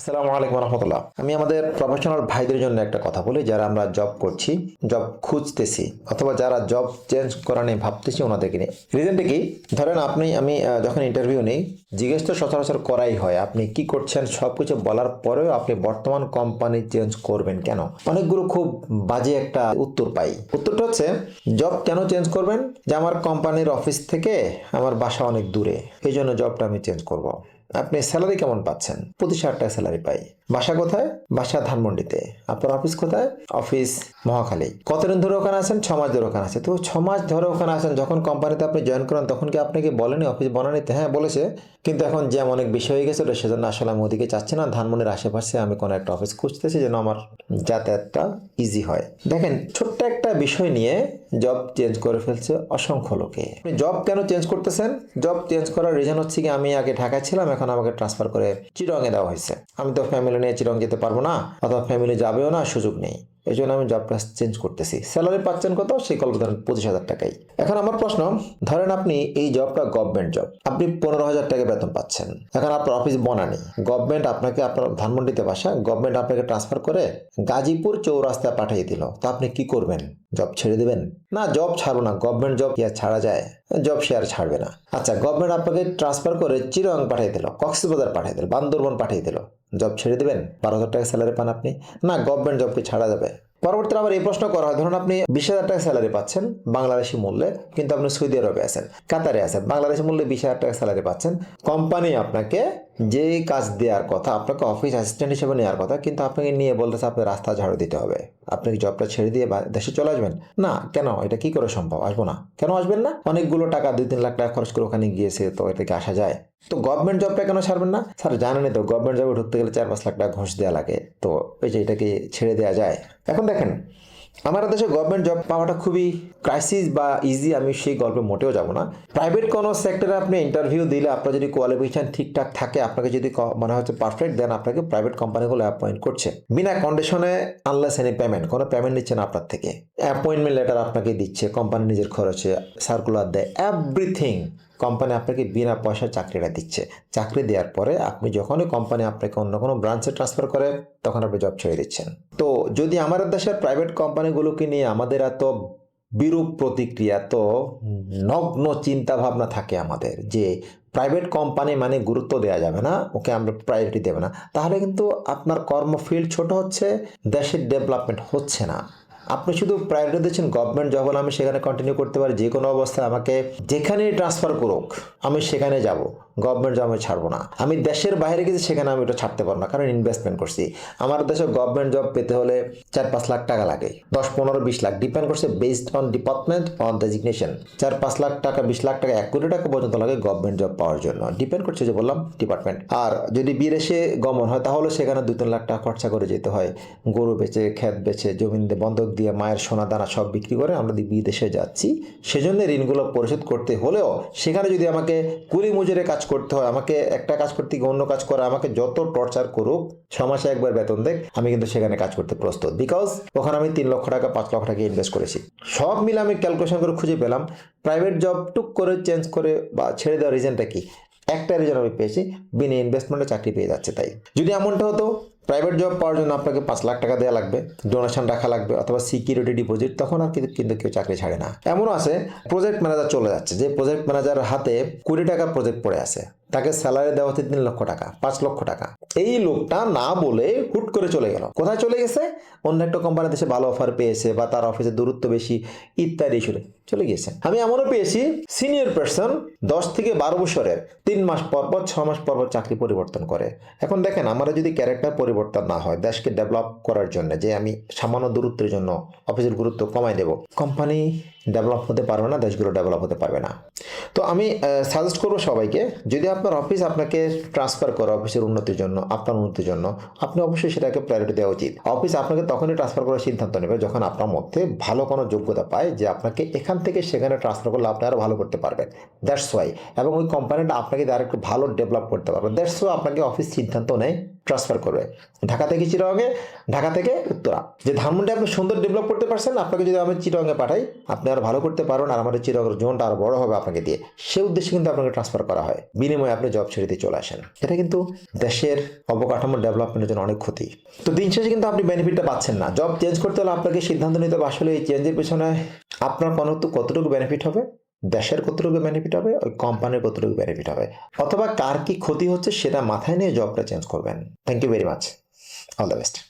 আসসালামু আলাইকুম রহমতুল্লাহ আমি আমাদের প্রফেশনাল ভাইদের জন্য একটা কথা বলি, যারা আমরা জব করছি জব খুঁজতেছি, অথবা যারা জব চেঞ্জ করা নিয়ে ভাবতেছি ওনাদেরকে নিয়ে। রিজনটা কি? ধরেন আপনি, আমি যখন ইন্টারভিউ নিই, জিজ্ঞেস তো সচরাচর করাই হয়, আপনি কি করছেন সব কিছু বলার পরেও আপনি বর্তমান কোম্পানি চেঞ্জ করবেন কেন? অনেকগুলো খুব বাজে একটা উত্তর পাই। উত্তরটা হচ্ছে জব কেন চেঞ্জ করবেন? যে আমার কোম্পানির অফিস থেকে আমার বাসা অনেক দূরে, এই জন্য জবটা আমি চেঞ্জ করব। আপনি স্যালারি কেমন পাচ্ছেন? পঁচিশ হাজার টাকা স্যালারি পাই। বাসা কোথায়? বাসা ধানমন্ডিতে। আপনার অফিস কোথায়? অফিস মহাখালী। কতদিন ধরে ওখানে আছেন? ছ মাস ধরে ওখানে আছে তো ছ মাস ধরে ওখানে আছেন। যখন কোম্পানিতে আপনি জয়েন করেন, তখন কি আপনাকে বলেনি অফিস বনানিতে হ্যাঁ বলেছে। কিন্তু এখন জ্যাম অনেক বেশি হয়ে গেছে সেজন্য আসলে আমি ওদিকে চাচ্ছি না। ধানমন্ডির আশেপাশে আমি কোনো একটা অফিস খুঁজতেছি যেন আমার যাতায়াতটা ইজি হয়। দেখেন, ছোট্ট একটা বিষয় নিয়ে জব চেঞ্জ করে ফেলছে অসংখ্য লোকে। আপনি জব কেন চেঞ্জ করতেছেন? জব চেঞ্জ করার রিজন হচ্ছে কি, আমি আগে ঢাকায় ছিলাম, এখন আমাকে ট্রান্সফার করে চিরঙে দেওয়া হয়েছে। আমি তো ফ্যামিলি নিয়ে চিরং যেতে পারব না অথবা ফ্যামিলি যাবেও না, সুযোগ নেই। এই জন্য আমি জব ক্লাস চেঞ্জ করতেছি। স্যালারি পাচ্ছেন কত? সেই কল্প ধরেন পঁচিশ হাজার টাকাই। এখন আমার প্রশ্ন, ধরেন আপনি এই জবটা গভর্নমেন্ট জব আপনি পনেরো হাজার টাকা বেতন পাচ্ছেন। এখন আপনার অফিস বনানি গভর্নমেন্ট আপনাকে আপনার ধানমন্ডিতে বাসা গভর্নমেন্ট আপনাকে ট্রান্সফার করে গাজীপুর চৌরাস্তায় পাঠিয়ে দিল। তো আপনি কি করবেন? জব ছেড়ে দেবেন? না জব ছাড়বো না গভর্নমেন্ট জব কি আর ছাড়া যায়? জব সে আর ছাড়বে না। আচ্ছা গভর্নমেন্ট আপনাকে ট্রান্সফার করে চিরং পাঠিয়ে দিল কক্সবাজার পাঠিয়ে দিল বান্দরবন পাঠিয়ে দিল। জব ছেড়ে দেবেন? বারো হাজার টাকা স্যালারি পান আপনি? না গভর্নমেন্ট জবকে ছাড়া যাবে? পরবর্তীতে আবার এই প্রশ্ন করা হয়, ধরুন আপনি বিশ হাজার টাকা স্যালারি পাচ্ছেন বাংলাদেশি মূল্যে, কিন্তু আপনি সৌদি আরবে আছেন, কাতারে আছেন, বাংলাদেশি মূল্যে বিশ হাজার টাকা স্যালারি পাচ্ছেন। কোম্পানি আপনাকে যে কাজ দেওয়ার কথা, আপনাকে অফিস অ্যাসিস্ট্যান্ট হিসেবে নেওয়ার কথা, কিন্তু আপনাকে নিয়ে বলতেছে আপনি রাস্তা ঝাড়ু দিতে হবে। আপনি জবটা ছেড়ে দিয়ে দেশে চলে আসবেন? না, কেন? এটা কি করে সম্ভব? আসব না। কেন আসবেন না? অনেকগুলো টাকা, দুই তিন লাখ টাকা খরচ করে ওখানে গিয়েছে, তো এটা কি আসা যায়? তো গভর্নমেন্ট জবটা কেন ছাড়বেন না? স্যার, জানেনই তো গভর্নমেন্ট জবে ঢুকতে গেলে চার পাঁচ লাখ টাকা ঘুষ দেওয়া লাগে। তো এই যে এটাকে ছেড়ে দেওয়া যায়? এখন দেখেন আমার দেশে গভর্নমেন্ট জব পাওয়াটা খুবই ক্রাইসিস বা ইজি আমি সেই গল্পে মোটেও যাব না। প্রাইভেট কোনো সেক্টরে আপনি ইন্টারভিউ দিলে আপনার যদি কোয়ালিফিকেশন ঠিকঠাক থাকে, আপনাকে যদি মনে হচ্ছে পারফেক্ট দেন আপনাকে প্রাইভেট কোম্পানিগুলো অ্যাপয়েন্ট করছে। বিনা কন্ডিশনে আনলেস এনি পেমেন্ট কোনো পেমেন্ট নিচ্ছে না আপনার থেকে। অ্যাপয়েন্টমেন্ট লেটার আপনাকে দিচ্ছে কোম্পানি নিজের খরচে সার্কুলার দেয় এভরিথিং কোম্পানি আপনাকে বিনা পয়সায় চাকরিটা দিচ্ছে। চাকরি দেওয়ার পরে আপনি যখনই কোম্পানি আপনাকে অন্য কোনো ব্রাঞ্চে ট্রান্সফার করে, তখন আপনি জব ছেড়ে দিচ্ছেন। তো যদি আমাদের দেশের প্রাইভেট কোম্পানিগুলোকে নিয়ে আমাদের এত বিরূপ প্রতিক্রিয়া, তো নগ্ন চিন্তা ভাবনা থাকে আমাদের যে প্রাইভেট কোম্পানি মানে গুরুত্ব দেওয়া যাবে না, ওকে আমরা প্রায়োরিটি দেবে না। তাহলে কিন্তু আপনার কর্মফিল্ড ছোট হচ্ছে, দেশের ডেভেলপমেন্ট হচ্ছে না। আপনি শুধু প্রায়োরিটি দিচ্ছেন গভর্নমেন্ট জব হলে আমি সেখানে কন্টিনিউ করতে পারি যে কোনো অবস্থায় আমাকে যেখানেই ট্রান্সফার করুক, আমি সেখানে যাব। গভর্নমেন্ট জব আমি ছাড়বো না। আমি দেশের বাইরে গেছি, সেখানে আমি ওটা ছাড়তে পারব না, কারণ ইনভেস্টমেন্ট করছি। আমার দেশে গভর্নমেন্ট জব পেতে হলে চার পাঁচ লাখ টাকা লাগে, দশ, পনেরো, বিশ লাখ ডিপেন্ড করছে based on department on designation চার পাঁচ লাখ টাকা, বিশ লাখ টাকা, এক কোটি টাকা পর্যন্ত লাগে গভর্নমেন্ট জব পাওয়ার জন্য। ডিপেন্ড করছে যে বললাম ডিপার্টমেন্ট আর যদি বিদেশে গমন হয়, তাহলে সেখানে দু তিন লাখ টাকা খরচা করে যেতে হয়। গরু বেচে ক্ষেত বেচে, জমিন দিয়ে বন্ধক দিয়ে মায়ের সোনা দানা সব বিক্রি করে আমরা বিদেশে যাচ্ছি, সেজন্য ঋণগুলো পরিশোধ করতে হলেও সেখানে যদি আমাকে কুলি মজুরে কাজ করতে হয়, আমাকে একটা কাজ করতে গিয়ে অন্য কাজ করা, আমাকে যত টর্চার করুক, ছ মাসে একবার বেতন দেখ, আমি কিন্তু সেখানে কাজ করতে প্রস্তুত। বিকজ ওখানে আমি তিন লক্ষ টাকা, পাঁচ লক্ষ টাকা ইনভেস্ট করেছি। সব মিলে আমি ক্যালকুলেশন করে খুঁজে পেলাম প্রাইভেট জব টুক করে চেঞ্জ করে বা ছেড়ে দেওয়ার রিজনটা কি? একটা রিজন আমি পেয়েছি, বিনা ইনভেস্টমেন্টে চাকরি পেয়ে যাচ্ছে তাই। যদি এমনটা হতো প্রাইভেট জব পাওয়ার জন্য আপনাকে পাঁচ লাখ টাকা দেওয়া লাগবে ডোনেশন রাখা লাগবে অথবা সিকিউরিটি ডিপোজিট তখন আর কিন্তু কেউ চাকরি ছাড়ে না। এমনও আছে প্রজেক্ট ম্যানেজার চলে যাচ্ছে, যে প্রজেক্ট ম্যানেজার হাতে কুড়ি টাকার প্রজেক্ট পড়ে আছে। তাকে স্যালারি দেওয়া হচ্ছে তিন লক্ষ টাকা, পাঁচ লক্ষ টাকা। এই লোকটা না বলে হুট করে চলে গেল। কোথায় চলে গেছে? অন্য একটা কোম্পানি দেশে ভালো অফার পেয়েছে বা তার অফিসে দূরত্ব বেশি, ইত্যাদি ইস্যুতে চলে গিয়েছে। আমি এমনও পেয়েছি সিনিয়র পার্সন দশ থেকে বারো বছরের, তিন মাস পর পর, ছ মাস পর পর চাকরি পরিবর্তন করে। এখন দেখেন, আমরা যদি ক্যারেক্টার পরিবর্তন না হয়, দেশকে ডেভেলপ করার জন্য যে আমি সামান্য দূরত্বের জন্য অফিসের গুরুত্ব কমাই দেব কোম্পানি ডেভেলপ হতে পারবে না, দেশগুলো ডেভেলপ হতে পারবে না। তো আমি সাজেস্ট করব সবাইকে, যদি আপনার অফিস আপনাকে ট্রান্সফার করে অফিসের উন্নতির জন্য, আপনার উন্নতির জন্য, আপনি অবশ্যই সেটাকে প্রায়োরিটি দেওয়া উচিত। অফিস আপনাকে তখনই ট্রান্সফার করার সিদ্ধান্ত নেবে যখন আপনার মধ্যে ভালো কোনো যোগ্যতা পায় যে আপনাকে এখান থেকে সেখানে ট্রান্সফার করলে আপনি আরও ভালো করতে পারবেন। দ্যাটস ওয়াই এবং ওই কোম্পানিটা আপনাকে আরেকটু ভালো ডেভেলপ করতে পারবে। দ্যাটস ওয়াই আপনাকে অফিস সিদ্ধান্ত নেয় ট্রান্সফার করবে। ঢাকা থেকে চিরঙে ঢাকা থেকে উত্তরা। যে ধানমন্ডি আপনি সুন্দর ডেভেলপ করতে পারছেন, আপনাকে যদি আমি চিরঙে পাঠাই, আপনি আরও ভালো করতে পারেন আর আমাদের চির জোনটা আরও বড় হবে আপনাকে দিয়ে। সে উদ্দেশ্যে কিন্তু আপনাকে ট্রান্সফার করা হয়। বিনিময়ে আপনি জব ছেড়ে দিয়ে চলে আসেন। এটা কিন্তু দেশের অবকাঠামো ডেভেলপমেন্টের জন্য অনেক ক্ষতি। তো দিন শেষে কিন্তু আপনি বেনিফিটটা পাচ্ছেন না। জব চেঞ্জ করতে হলে আপনাকে সিদ্ধান্ত নিতে হবে আসলে এই চেঞ্জের পেছনে আপনার কোনো কতটুকু বেনিফিট হবে। দেশের কতটুকু বেনিফিট হবে? ওই কোম্পানির কতটুকু বেনিফিট হবে? অথবা কার কি ক্ষতি হচ্ছে সেটা মাথায় নিয়ে জবটা চেঞ্জ করবেন। Thank you very much all the best